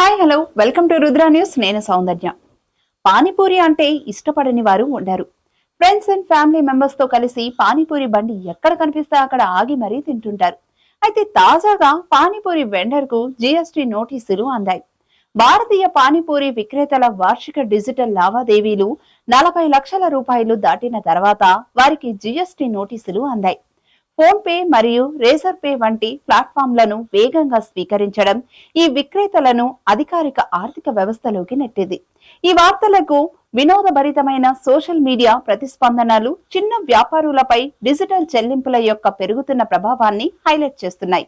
Hi hello. Welcome to Rudra news. నేను సౌందర్య. పానీపూరి అంటే ఇష్టపడని వారు ఉండరు. ఫ్రెండ్స్ అండ్ ఫ్యామిలీ మెంబర్స్తో కలిసి పానీపూరి బండి ఎక్కడ కనిపిస్తే అక్కడ ఆగి మరీ తింటుంటారు. అయితే తాజాగా పానీపూరి వెండర్కు జిఎస్టి నోటీసులు అందాయి. భారతీయ పానీపూరి విక్రేతల వార్షిక డిజిటల్ లావాదేవీలు నలభై లక్షల రూపాయలు దాటిన తర్వాత వారికి జిఎస్టి నోటీసులు అందాయి. ఫోన్ పే మరియు రేజర్ పే వంటి ప్లాట్ఫామ్లను వేగంగా స్వీకరించడం ఈ విక్రేతలను అధికారిక ఆర్థిక వ్యవస్థలోకి నెట్టింది. ఈ వార్తలకు వినోదభరితమైన సోషల్ మీడియా ప్రతిస్పందనలు చిన్న వ్యాపారులపై డిజిటల్ చెల్లింపుల యొక్క పెరుగుతున్న ప్రభావాన్ని హైలైట్ చేస్తున్నాయి.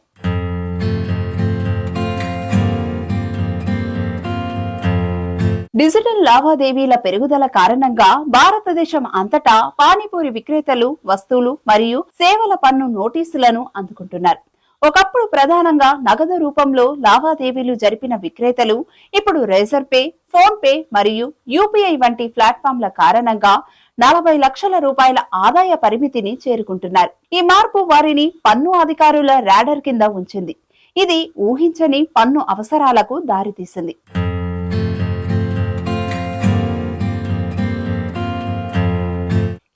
డిజిటల్ లావాదేవీల పెరుగుదల కారణంగా భారతదేశం అంతటా పానీపూరి విక్రేతలు వస్తువులు మరియు సేవల పన్ను నోటీసులను అందుకుంటున్నారు. ఒకప్పుడు ప్రధానంగా నగదు రూపంలో లావాదేవీలు జరిపిన విక్రేతలు ఇప్పుడు రేజర్ పే ఫోన్ పే మరియు యూపీఐ వంటి ప్లాట్ఫామ్ల కారణంగా నలభై లక్షల రూపాయల ఆదాయ పరిమితిని చేరుకుంటున్నారు. ఈ మార్పు వారిని పన్ను అధికారుల రాడర్ కింద ఉంచింది. ఇది ఊహించని పన్ను అవసరాలకు దారితీసింది.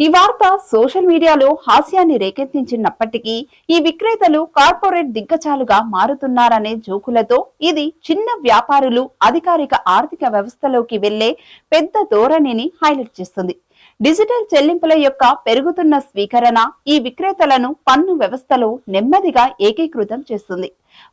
ఈ వార్త సోషల్ మీడియాలో హాస్యాన్ని రేకెత్తించినప్పటికీ ఈ విక్రేతలు కార్పొరేట్ దిగ్గజాలుగా మారుతున్నారనే జోకులతో ఇది చిన్న వ్యాపారులు అధికారిక ఆర్థిక వ్యవస్థలోకి వెళ్ళే పెద్ద ధోరణిని హైలైట్ చేస్తుంది. డిజిటల్ చెల్లింపుల యొక్క పెరుగుతున్న స్వీకరణ ఈ విక్రేతలను పన్ను వ్యవస్థలో నెమ్మదిగా ఏకీకృతం చేస్తుంది.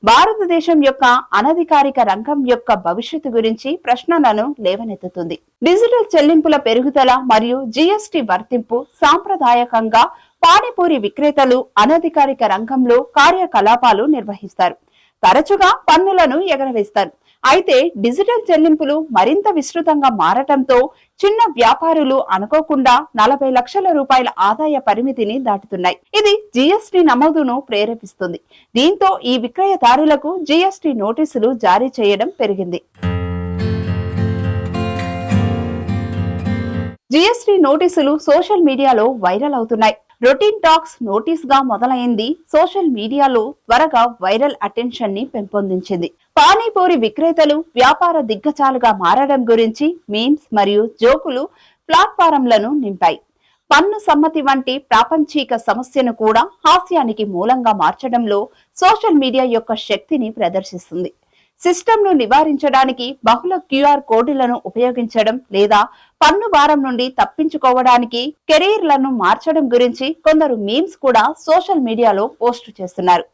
భారతదేశం యొక్క అనధికారిక రంగం యొక్క భవిష్యత్తు గురించి ప్రశ్నలను లేవనెత్తుతుంది. డిజిటల్ చెల్లింపుల పెరుగుదల మరియు జిఎస్టి వర్తింపు సాంప్రదాయకంగా పానీపూరి విక్రేతలు అనధికారిక రంగంలో కార్యకలాపాలు నిర్వహిస్తారు. తరచుగా పన్నులను ఎగరవేస్తారు. అయితే డిజిటల్ చెల్లింపులు మరింత విస్తృతంగా మారటంతో చిన్న వ్యాపారులు అనుకోకుండా నలభై లక్షల రూపాయల ఆదాయ పరిమితిని దాటుతున్నాయి. ఇది జిఎస్టి నమోదును ప్రేరేపిస్తుంది. దీంతో ఈ విక్రయదారులకు జిఎస్టి నోటీసులు జారీ చేయడం పెరిగింది. జిఎస్టి నోటీసులు సోషల్ మీడియాలో వైరల్ అవుతున్నాయి. రొటీన్ టాక్స్ నోటీస్గా మొదలైంది. సోషల్ మీడియాలో త్వరగా వైరల్ అటెన్షన్ని పెంపొందించింది. పానీపూరి విక్రేతలు వ్యాపార దిగ్గజాలుగా మారడం గురించి మీమ్స్ మరియు జోకులు ప్లాట్ఫారంలను నింపాయి. పన్ను సమ్మతి వంటి ప్రాపంచిక సమస్యను కూడా హాస్యానికి మూలంగా మార్చడంలో సోషల్ మీడియా యొక్క శక్తిని ప్రదర్శిస్తుంది. సిస్టమ్ను నివారించడానికి బహుళ క్యూఆర్ కోడ్లను ఉపయోగించడం లేదా పన్ను భారం నుండి తప్పించుకోవడానికి కెరీర్లను మార్చడం గురించి కొందరు మీమ్స్ కూడా సోషల్ మీడియాలో పోస్ట్ చేస్తున్నారు.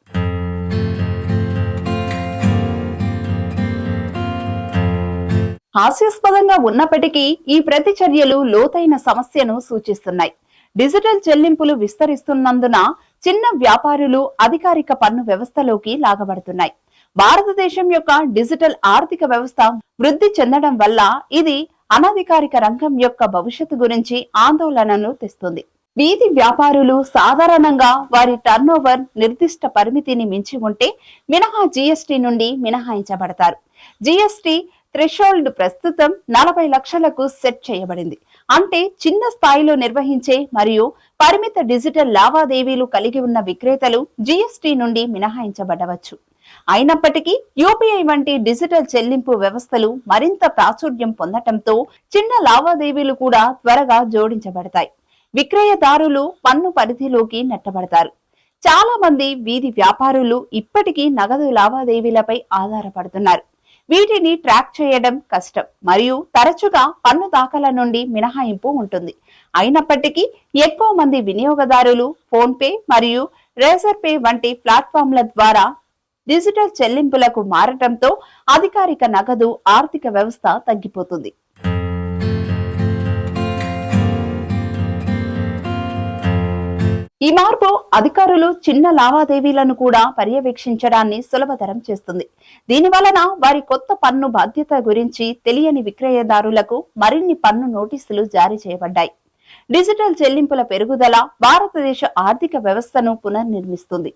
హాస్యాస్పదంగా ఉన్నప్పటికీ ఈ ప్రతిచర్యలు లోతైన సమస్యను సూచిస్తున్నాయి. డిజిటల్ చెల్లింపులు విస్తరిస్తున్నందున చిన్న వ్యాపారులు అధికారిక పన్ను వ్యవస్థలోకి లాగబడుతున్నాయి. భారతదేశం యొక్క డిజిటల్ ఆర్థిక వ్యవస్థ వృద్ధి చెందడం వల్ల ఇది అనధికారిక రంగం యొక్క భవిష్యత్తు గురించి ఆందోళనను తెస్తుంది. వీధి వ్యాపారులు సాధారణంగా వారి టర్నోవర్ నిర్దిష్ట పరిమితిని మించి ఉంటే మినహా జిఎస్టి నుండి మినహాయించబడతారు. జిఎస్టి థ్రెషోల్డ్ ప్రస్తుతం నలభై లక్షలకు సెట్ చేయబడింది. అంటే చిన్న స్థాయిలో నిర్వహించే మరియు పరిమిత డిజిటల్ లావాదేవీలు కలిగి ఉన్న విక్రేతలు జిఎస్టి నుండి మినహాయించబడవచ్చు. అయినప్పటికీ యూపీఐ వంటి డిజిటల్ చెల్లింపు వ్యవస్థలు మరింత ప్రాచుర్యం పొందటంతో చిన్న లావాదేవీలు కూడా త్వరగా జోడించబడతాయి. విక్రయదారులు పన్ను పరిధిలోకి నెట్టబడతారు. చాలా మంది వీధి వ్యాపారులు ఇప్పటికీ నగదు లావాదేవీలపై ఆధారపడుతున్నారు. వీటిని ట్రాక్ చేయడం కష్టం మరియు తరచుగా పన్ను దాఖల నుండి మినహాయింపు ఉంటుంది. అయినప్పటికీ ఎక్కువ మంది వినియోగదారులు ఫోన్పే మరియు రేజర్ పే వంటి ప్లాట్ఫామ్ల ద్వారా డిజిటల్ చెల్లింపులకు మారటంతో అధికారిక నగదు ఆర్థిక వ్యవస్థ తగ్గిపోతుంది. ఈ మార్పు అధికారులు చిన్న లావాదేవీలను కూడా పర్యవేక్షించడాన్ని సులభతరం చేస్తుంది. దీని వలన వారి కొత్త పన్ను బాధ్యత గురించి తెలియని విక్రయదారులకు మరిన్ని పన్ను నోటీసులు జారీ చేయబడ్డాయి. డిజిటల్ చెల్లింపుల పెరుగుదల భారతదేశ ఆర్థిక వ్యవస్థను పునర్నిర్మిస్తుంది.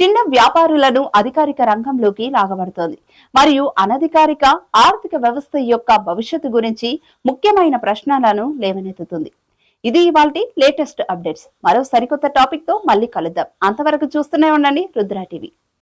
చిన్న వ్యాపారులను అధికారిక రంగంలోకి లాగబడుతోంది. మరియు అనధికారిక ఆర్థిక వ్యవస్థ యొక్క భవిష్యత్తు గురించి ముఖ్యమైన ప్రశ్నలను లేవనెత్తుతుంది. ఇది ఇవాళ లేటెస్ట్ అప్డేట్స్. మరో సరికొత్త టాపిక్తో మళ్ళీ కలుద్దాం. అంతవరకు చూస్తూనే ఉండండి రుద్రా టీవీ.